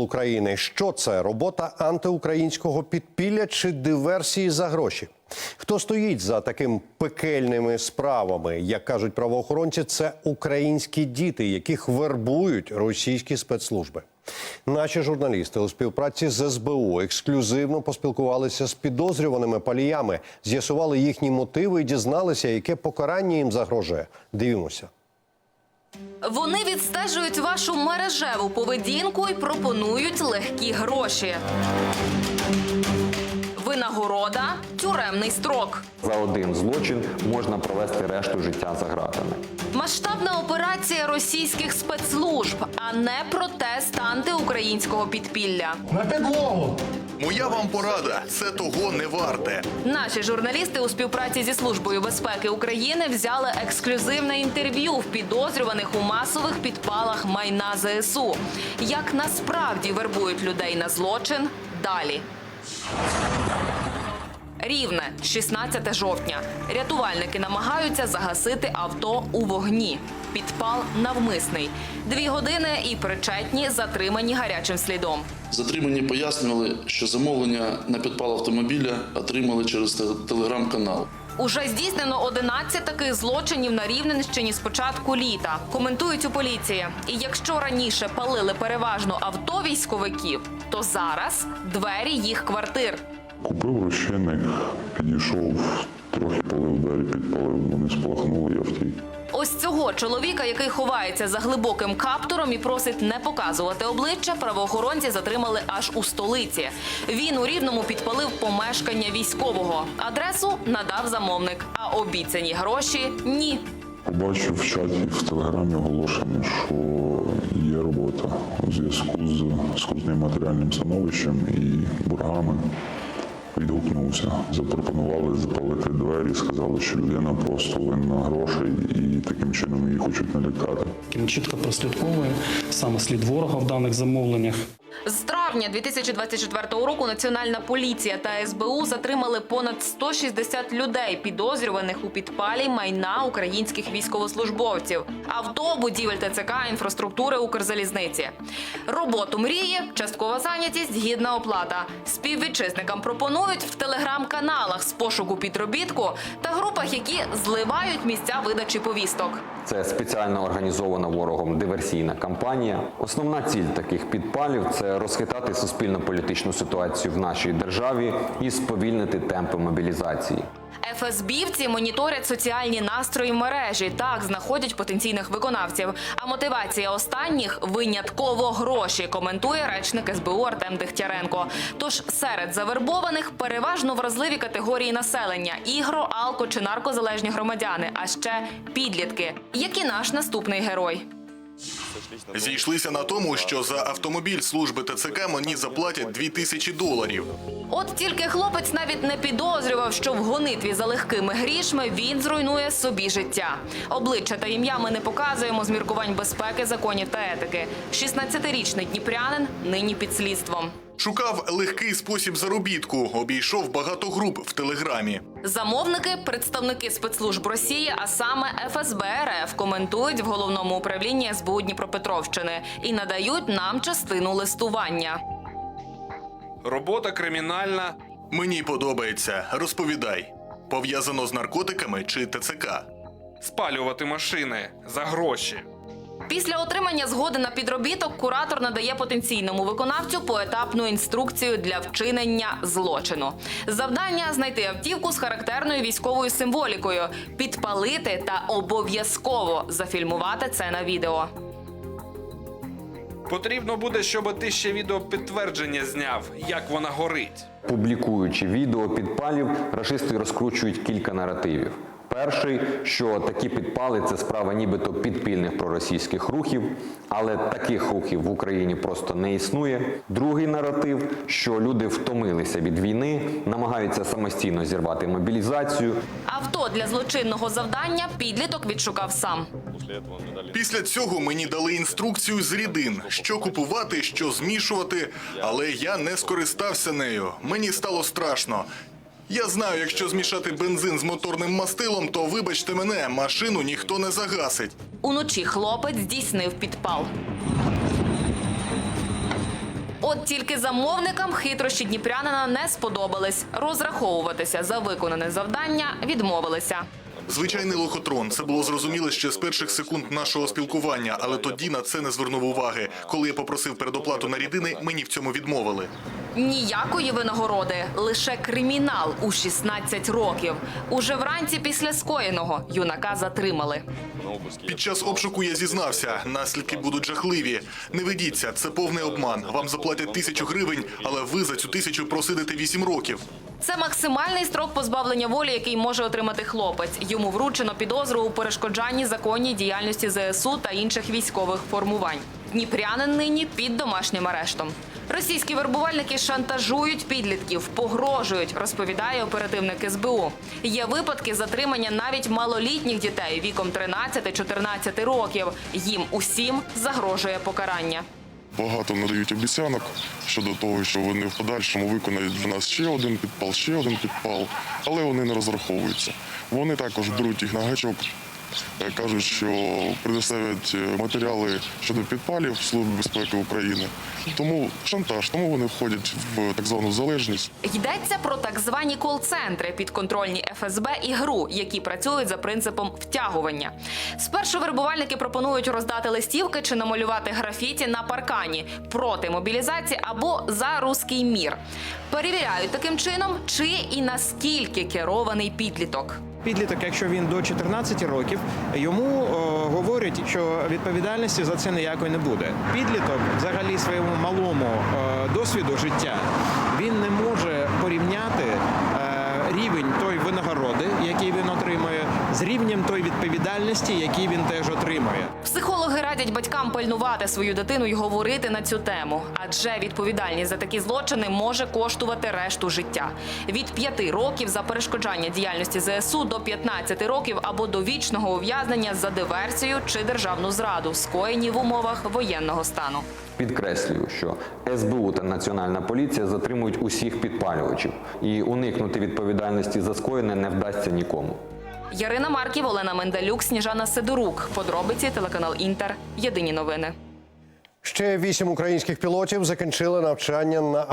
України. Що це робота антиукраїнського підпілля чи диверсії за гроші? Хто стоїть за таким пекельними справами? Як кажуть правоохоронці, це українські діти, яких вербують російські спецслужби. Наші журналісти у співпраці з СБУ ексклюзивно поспілкувалися з підозрюваними паліями, з'ясували їхні мотиви і дізналися, яке покарання їм загрожує. Дивімося. Вони відстежують вашу мережеву поведінку і пропонують легкі гроші. Винагорода тюремний строк. За один злочин можна провести решту життя за ґратами. Масштабна операція російських спецслужб, а не протест антиукраїнського підпілля. На підлогу! Моя вам порада це того не варте. Наші журналісти у співпраці зі службою безпеки України взяли ексклюзивне інтерв'ю в підозрюваних у масових підпалах майна ЗСУ. Як насправді вербують людей на злочин далі. Рівне, 16 жовтня. Рятувальники намагаються загасити авто у вогні. Підпал навмисний. Дві години і причетні затримані гарячим слідом. Затримані пояснювали, що замовлення на підпал автомобіля отримали через телеграм-канал. Уже здійснено 11 таких злочинів на Рівненщині з початку літа. Коментують у поліції. І якщо раніше палили переважно авто військовиків, то зараз двері їх квартир. Купив розчинник, підійшов, трохи полив двері, підпалив, вони спалахнули, я втік. Ось цього чоловіка, який ховається за глибоким каптуром і просить не показувати обличчя, правоохоронці затримали аж у столиці. Він у рівному підпалив помешкання військового. Адресу надав замовник, а обіцяні гроші ні. Побачив в чаті в телеграмі оголошення, що є робота у зв'язку з скрутним матеріальним становищем і боргами. Відгукнувся, запропонували запалити двері, сказали, що людина просто винна грошей і таким чином її хочуть налякати. Він чітко прослідковує саме слід ворога в даних замовленнях. Травня 2024 року Національна поліція та СБУ затримали понад 160 людей, підозрюваних у підпалі майна українських військовослужбовців, авто, будівель ТЦК, інфраструктури Укрзалізниці. Роботу мрії, часткова зайнятість, гідна оплата. Співвітчизникам пропонують в телеграм-каналах з пошуку підробітку та групах, які зливають місця видачі повісток. Це спеціально організована ворогом диверсійна кампанія. Основна ціль таких підпалів це розхитати суспільно-політичну ситуацію в нашій державі і сповільнити темпи мобілізації. ФСБівці моніторять соціальні настрої мережі. Так знаходять потенційних виконавців. А мотивація останніх винятково гроші. Коментує речник СБУ Артем Дегтяренко. Тож серед завербованих переважно вразливі категорії населення: ігро, алко чи наркозалежні громадяни, а ще підлітки. Які наш наступний герой. Зійшлися на тому, що за автомобіль служби ТЦК мені заплатять 2000 доларів. От тільки хлопець навіть не підозрював, що в гонитві за легкими грішми він зруйнує собі життя. Обличчя та ім'я ми не показуємо з міркувань безпеки, законів та етики. 16-річний дніпрянин нині під слідством. Шукав легкий спосіб заробітку, обійшов багато груп в телеграмі. Замовники, представники спецслужб Росії, а саме ФСБ РФ, коментують в головному управлінні СБУ Дніпропетровщини і надають нам частину листування. Робота кримінальна. Мені подобається. Розповідай. Пов'язано з наркотиками чи ТЦК? Спалювати машини за гроші. Після отримання згоди на підробіток куратор надає потенційному виконавцю поетапну інструкцію для вчинення злочину. Завдання знайти автівку з характерною військовою символікою, підпалити та обов'язково зафільмувати це на відео. Потрібно буде, щоб ти ще відео підтвердження зняв, як вона горить. Публікуючи відео підпалів, рашисти розкручують кілька наративів. Перший, що такі підпали це справа нібито підпільних проросійських рухів, але таких рухів в Україні просто не існує. Другий наратив, що люди втомилися від війни, намагаються самостійно зірвати мобілізацію. Авто для злочинного завдання підліток відшукав сам. Після цього мені дали інструкцію з рідин, що купувати, що змішувати, але я не скористався нею. Мені стало страшно. Я знаю, якщо змішати бензин з моторним мастилом, то вибачте мене, машину ніхто не загасить. Уночі хлопець здійснив підпал. От тільки замовникам хитрощі дніпрянина не сподобались. Розраховуватися за виконане завдання відмовилися. Звичайний лохотрон. Це було зрозуміло ще з перших секунд нашого спілкування, але тоді на це не звернув уваги. Коли я попросив передоплату на рідини, мені в цьому відмовили. Ніякої винагороди, лише кримінал у 16 років. Уже вранці після скоєного юнака затримали. Під час обшуку я зізнався, наслідки будуть жахливі. Не ведіться, це повний обман. Вам заплатять тисячу гривень, але ви за цю тисячу просидите вісім років. Це максимальний строк позбавлення волі, який може отримати хлопець. Йому вручено підозру у перешкоджанні законній діяльності ЗСУ та інших військових формувань. Дніпрянин нині під домашнім арештом. Російські вербувальники шантажують підлітків, погрожують, розповідає оперативник СБУ. Є випадки затримання навіть малолітніх дітей віком 13-14 років. Їм усім загрожує покарання. Багато надають обіцянок щодо того, що вони в подальшому виконають для нас ще один підпал, ще один підпал, але вони не розраховуються. Вони також беруть їх на гачок, кажуть, що предоставлять е, матеріали щодо підпалів Служби безпеки України. Тому шантаж, тому вони входять в так звану залежність. Йдеться про так звані кол-центри підконтрольні ФСБ і ГРУ, які працюють за принципом втягування. Спершу вербувальники пропонують роздати листівки чи намалювати графіті на паркані проти мобілізації або за руський мір. Перевіряють таким чином, чи і наскільки керований підліток. Підліток, якщо він до 14 років, йому о, говорять, що відповідальності за це ніякої не буде. Підліток, взагалі, своєму малому е, досвіду життя, він не може порівняти е, рівень той винагороди, який він отримує, з рівнем той відповідальності, який він теж отримує. Радять батькам пильнувати свою дитину і говорити на цю тему, адже відповідальність за такі злочини може коштувати решту життя від 5 років за перешкоджання діяльності ЗСУ до 15 років або до вічного ув'язнення за диверсію чи державну зраду, скоєні в умовах воєнного стану. Підкреслюю, що СБУ та Національна поліція затримують усіх підпалювачів, і уникнути відповідальності за скоєне не вдасться нікому. Ярина Марків, Олена Мендалюк, Сніжана Сидорук. Подробиці телеканал Інтер. Єдині новини. Ще вісім українських пілотів закінчили навчання на